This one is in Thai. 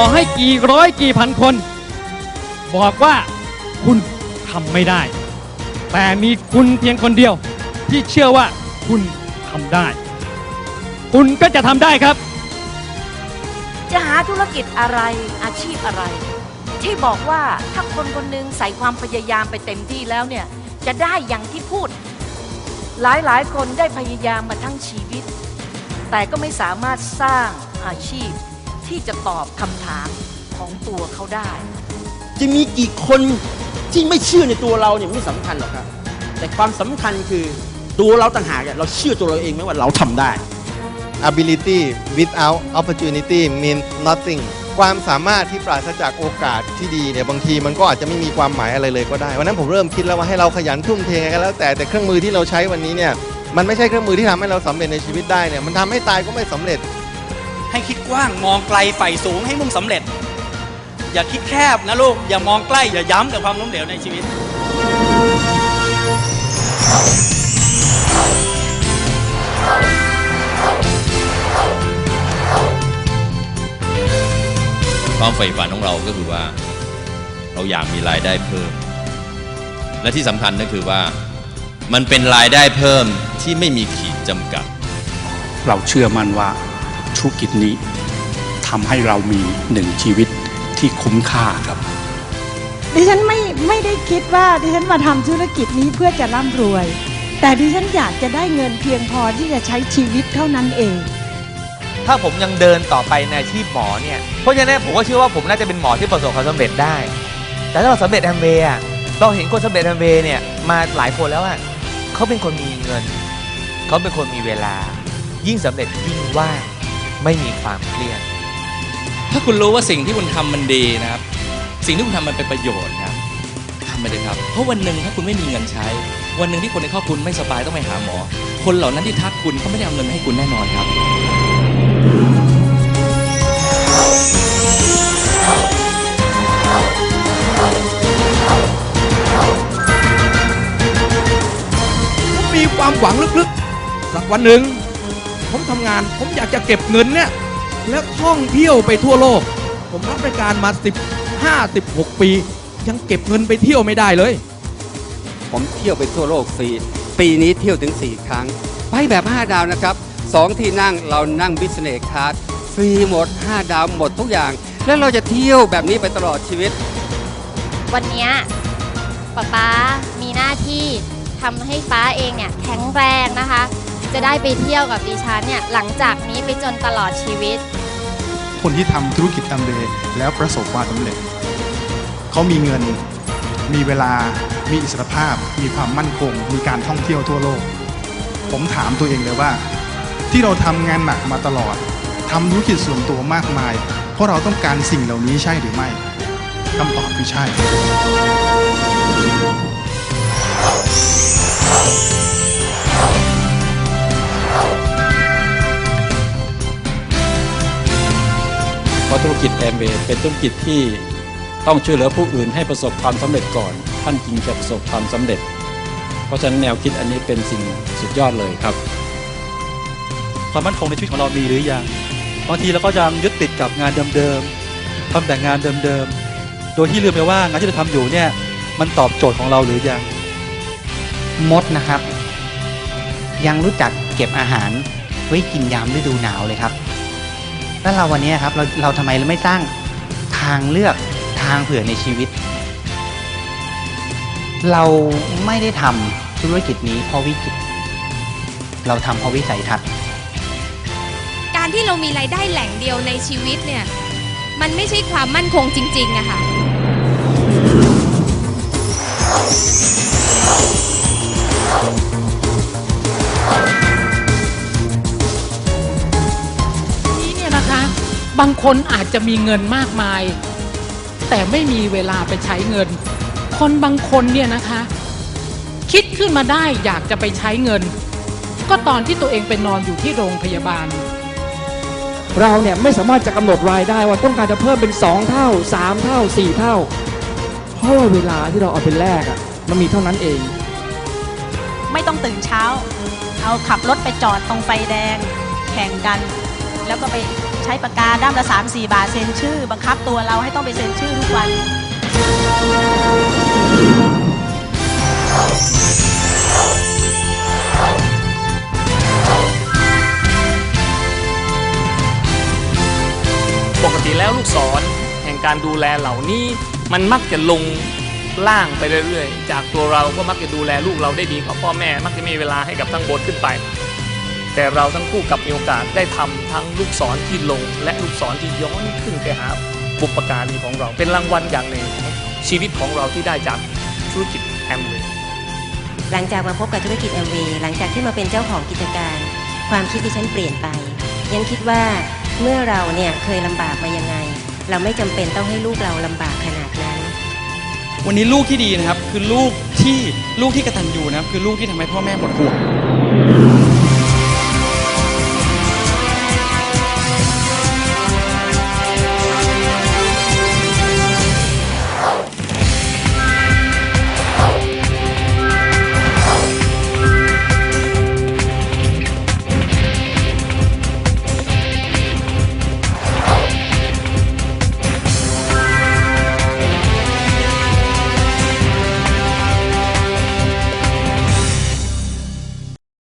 อให้กี่ร้อยกี่พันคน บอกว่าคุณทำไม่ได้ แต่มีคุณเพียงคนเดียว ที่เชื่อว่าคุณทำได้ คุณก็จะทำได้ครับ จะหาธุรกิจอะไรอาชีพอะไร ที่บอกว่าถ้าคนคนหนึงใส่ความพยายามไปเต็มที่แล้วเนี่ย จะได้อย่างที่พูด หลายหลายๆคนได้พยายามมาทั้งชีวิต แต่ก็ไม่สามารถสร้างอาชีพ ที่จะตอบคำถามของตัวเขาได้ จะมีกี่คนที่ไม่เชื่อในตัวเราเนี่ยไม่สำคัญหรอกครับ แต่ความสำคัญคือตัวเราต่างหากเนี่ยเราเชื่อตัวเราเองไหมว่าเราทำได้ ability without opportunity mean nothing ความสามารถที่ปราศจากโอกาสที่ดีเนี่ยบางทีมันก็อาจจะไม่มีความหมายอะไรเลยก็ได้วันนั้นผมเริ่มคิดแล้วว่าให้เราขยันทุ่มเทไงก็แล้วแต่แต่เครื่องมือที่เราใช้วันนี้เนี่ยมันไม่ใช่เครื่องมือที่ทำให้เราสำเร็จในชีวิตได้เนี่ยมันทำให้ตายก็ไม่สำเร็จ ให้คิดกว้างมองไกลใฝ่สูงให้มุ่งสำเร็จ อย่าคิดแคบนะลูก อย่ามองใกล้ อย่าย้ำแต่ความล้มเหลวในชีวิต ความใฝ่ฝันของเราก็คือว่า เราอยากมีรายได้เพิ่ม และที่สำคัญก็คือว่ามันเป็นรายได้เพิ่มที่ไม่มีขีดจำกัด เราเชื่อมั่นว่า ธุรกิจนี้ทำให้เรามีหนึ่งชีวิตที่คุ้มค่าครับ ดิฉันไม่ไม่ได้คิดว่าดิฉันมาทำธุรกิจนี้เพื่อจะร่ำรวย แต่ดิฉันอยากจะได้เงินเพียงพอที่จะใช้ชีวิตเท่านั้นเอง ถ้าผมยังเดินต่อไปในอาชีพหมอเนี่ย เพราะฉะนั้นผมก็เชื่อว่าผมน่าจะเป็นหมอที่ประสบความสำเร็จได้ แต่ถ้าเราสำเร็จแอมเวย์อะเราเห็นคนสำเร็จแอมเวย์เนี่ยมาหลายคนแล้วอะเขาเป็นคนมีเงิน เขาเป็นคนมีเวลา ยิ่งสำเร็จยิ่งว่าง ไม่มีความเครียด ถ้าคุณรู้ว่าสิ่งที่คุณทำมันดีนะครับ สิ่งที่คุณทำมันเป็นประโยชน์นะครับทำไปเลยครับ เพราะวันหนึ่งถ้าคุณไม่มีเงินใช้ วันหนึ่งที่คนในครอบครัวคุณไม่สบายต้องไปหาหมอ คนเหล่านั้นที่ทักคุณเขาไม่ได้เอาเงินมาให้คุณแน่นอนครับ ผมมีความหวังลึกๆ สักวันหนึ่ง ผมทำงาน ผมอยากจะเก็บเงินเนี่ยแล้วท่องเที่ยวไปทั่วโลก ผมรับราชการมา15 16ปี ยังเก็บเงินไปเที่ยวไม่ได้เลย ผมเที่ยวไปทั่วโลกสี่ปีนี้เที่ยวถึง 4 ครั้ง ไปแบบ 5 ดาวนะครับสองที่นั่งเรานั่งบิสเนสคลาสฟรีหมด 5 ดาวหมดทุกอย่าง แล้วเราจะเที่ยวแบบนี้ไปตลอดชีวิต วันเนี้ยป๊าป๊ามีหน้าที่ทำให้ฟ้าเองเนี่ยแข็งแรงนะคะ จะได้ไปเที่ยวกับดิฉันเนี่ยหลังจากนี้ไปจนตลอดชีวิต คนที่ทำธุรกิจแอมเบย์แล้วประสบความสำเร็จ เขามีเงิน มีเวลา มีอิสรภาพ มีความมั่นคง มีการท่องเที่ยวทั่วโลก ผมถามตัวเองเลยว่า ที่เราทำงานหนักมาตลอดทำธุรกิจส่วนตัวมากมาย เพราะเราต้องการสิ่งเหล่านี้ใช่หรือไม่คำตอบคือใช่เธุรกิจแอมเบเป็นธุรกิจที่ต้องช่วยเหลือผู้อื่นให้ประสบความสำเร็จก่อน ท่านจึงจะประสบความสำเร็จ เพราะฉะนั้นแนวคิดอันนี้เป็นสิ่งสุดยอดเลยครับ ความมั่นคงในชีวิตของเรามีหรือยังบางทีเราก็ยังยึดติดกับงานเดิมๆทำแต่งานเดิมๆโดยที่ลืมไปว่างานที่เราทำอยู่เนี่ยมันตอบโจทย์ของเราหรือยังมดนะครับ ยังรู้จักเก็บอาหารไว้กินยามฤดูหนาวเลยครับ แล้วเราวันนี้ครับเราเราทำไมเราไม่สร้างทางเลือกทางเผื่อในชีวิต เราไม่ได้ทำธุรกิจนี้เพราะวิกฤตเราทำเพราะวิสัยทัศน์ การที่เรามีรายได้แหล่งเดียวในชีวิตเนี่ย มันไม่ใช่ความมั่นคงจริงๆอะค่ะนี้ บางคนอาจจะมีเงินมากมาย แต่ไม่มีเวลาไปใช้เงิน คนบางคนเนี่ยนะคะ คิดขึ้นมาได้อยากจะไปใช้เงิน ก็ตอนที่ตัวเองไปนอนอยู่ที่โรงพยาบาล เราเนี่ยไม่สามารถจะกำหนดรายได้ว่าต้องการจะเพิ่มเป็น 2 เท่า 3 เท่า 4 เท่า เพราะว่าเวลาที่เราเอาเป็นแรกอะมันมีเท่านั้นเอง ไม่ต้องตื่นเช้า เอาขับรถไปจอดตรงไฟแดง แข่งกัน แล้วก็ไป ช้ช้ปากกาด้ามละ3 4 บาทเซ็นชื่อ บังคับตัวเราให้ต้องไปเซ็นชื่อทุกวัน ปกติแล้วลูกศรแห่งการดูแลเหล่านี้ มันมักจะลงล่างไปเรื่อยๆ จากตัวเราก็มักจะดูแลลูกเราได้ดีกว่าพ่อแม่ มักจะมีเวลาให้กับทั้งบนขึ้นไป แต่เราทั้งคู่กลับมีโอกาสได้ทำทั้งลูกศรที่ลง และลูกศรที่ย้อนขึ้นไปหาบุปการีของเรา เป็นรางวัลอย่างหนึ่งของชีวิตของเราที่ได้จากธุรกิจแอมเวย์หลังจากมาพบกับธุรกิจแอมเวย์หลังจากที่มาเป็นเจ้าของกิจการ ความคิดดิฉันเปลี่ยนไปยังคิดว่าเมื่อเราเนี่ยเคยลำบากมายังไง เราไม่จำเป็นต้องให้ลูกเราลำบากขนาดนั้น วันนี้ลูกที่ดีนะครับคือลูกที่ลูกที่กตัญญูนะครับคือลูกที่ทำให้พ่อแม่หมดห่วง